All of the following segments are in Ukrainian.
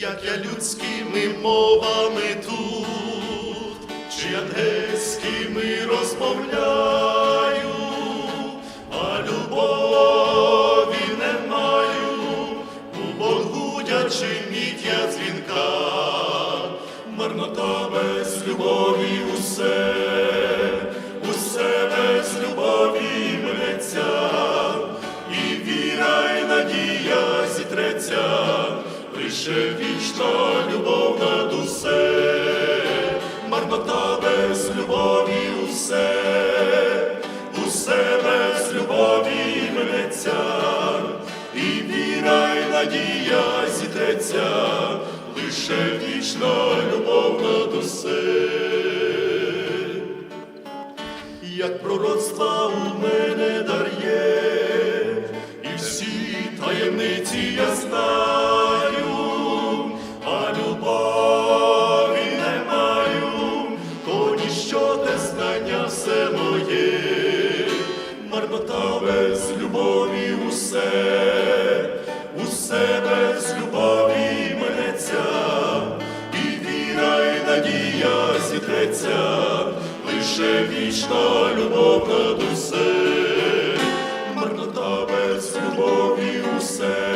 як я людськими мовами тут, чи ангельськими розмовляю, а любові не маю, у болгудячи мітя дзвінка, марнота без любові усе, усе без любові мнеться, і віра, надія зітреться, лише вічна любов над усе, марнота без любові усе, усе без любові мнеться, і віра, і надія зітреться, лише вічна любов над усе. Як пророцтва у мене без любові усе, усе без любові минеться, і віра, і надія зітреться, лише вічна любов над усе, марнота без любові усе,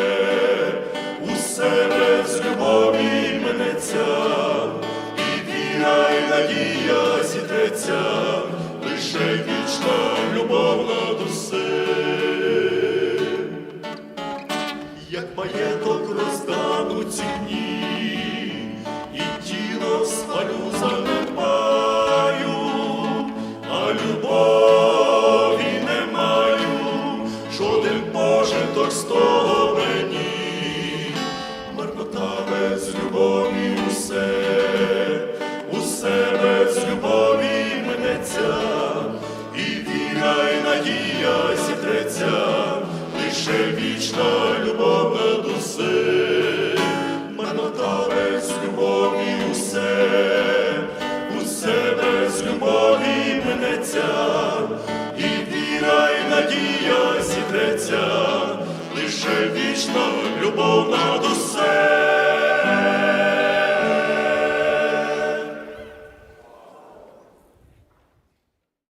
ці дні, і тіло спалю занепаю, а любові не маю, жоден пожиток з того мені, марнота без любові усе, усе без любові минеться, і віра, і надія зітреться, лише вічна любов над усе, лише вічна любов над усе.